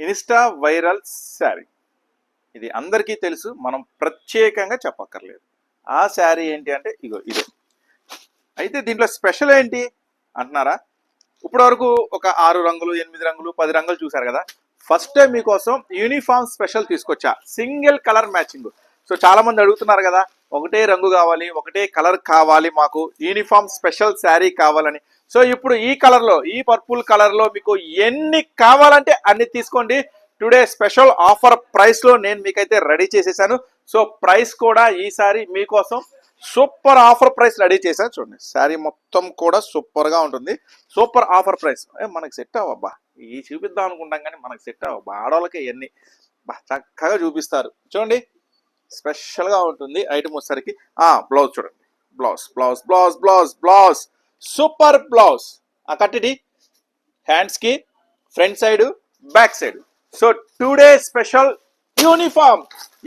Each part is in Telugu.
Insta viral sari. ఇది అందరికీ తెలుసు మనం ప్రత్యేకంగా చెప్పక్కర్లేదు. ఆ శారీ ఏంటి అంటే ఇగో ఇదే. అయితే దీంట్లో స్పెషల్ ఏంటి అంటున్నారా? ఇప్పటి వరకు ఒక ఆరు రంగులు ఎనిమిది రంగులు పది రంగులు చూసారు కదా? ఫస్ట్ టైం మీకోసం యూనిఫామ్ స్పెషల్ తీసుకొచ్చా. Single colour matching. సో చాలామంది అడుగుతున్నారు కదా ఒకటే రంగు కావాలి ఒకటే కలర్ కావాలి మాకు యూనిఫామ్ స్పెషల్ శారీ కావాలని. సో ఇప్పుడు ఈ కలర్లో ఈ పర్పుల్ కలర్లో మీకు ఎన్ని కావాలంటే అన్ని తీసుకోండి. టుడే స్పెషల్ ఆఫర్ ప్రైస్లో నేను మీకైతే రెడీ చేసేసాను. సో ప్రైస్ కూడా ఈసారి మీకోసం సూపర్ ఆఫర్ ప్రైస్ రెడీ చేశాను. చూడండి శారీ మొత్తం కూడా సూపర్గా ఉంటుంది. సూపర్ ఆఫర్ ప్రైస్ ఏ, సెట్ అవ్వబ్బా. ఈ చూపిద్దాం అనుకుంటాం కానీ మనకు సెట్ అవ్వబ్బా. ఆడవాళ్ళకి ఇవన్నీ. చక్కగా చూపిస్తారు. చూడండి స్పెషల్గా ఉంటుంది. ఐటమ్ వచ్చేసరికి బ్లౌజ్ చూడండి. Blouse blouse blouse blouse blouse super blouse. ఆ కట్టిడి హ్యాండ్స్కి front side back side. So two special uniform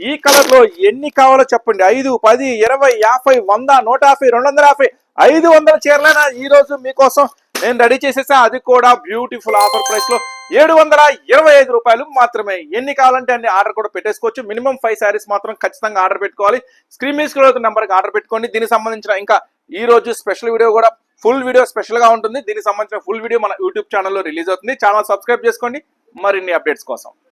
ఈ కలర్లో ఎన్ని కావాలో చెప్పండి. ఐదు పది ఇరవై యాభై వంద నూట యాభై రెండు వందల యాభై ఐదు వందల చీరలైనా ఈరోజు మీకోసం నేను రెడీ చేసేసా. అది కూడా బ్యూటిఫుల్ ఆఫర్ ప్రైస్లో ఏడు వందల ఇరవై ఐదు రూపాయలు మాత్రమే. ఎన్ని కావాలంటే అన్ని ఆర్డర్ కూడా పెట్టేసుకోవచ్చు. మినిమం ఫైవ్ శారీస్ మాత్రం ఖచ్చితంగా ఆర్డర్ పెట్టుకోవాలి. స్క్రీన్ మీద స్క్రోల్ నెంబర్కి ఆర్డర్ పెట్టుకోండి. దీనికి సంబంధించిన ఇంకా ఈ రోజు స్పెషల్ వీడియో కూడా ఫుల్ వీడియో స్పెషల్గా ఉంటుంది. దీనికి సంబంధించిన ఫుల్ వీడియో మన యూట్యూబ్ ఛానల్లో రిలీజ్ అవుతుంది. ఛానల్ సబ్స్క్రైబ్ చేసుకోండి. మరిన్ని అప్డేట్స్ కోసం.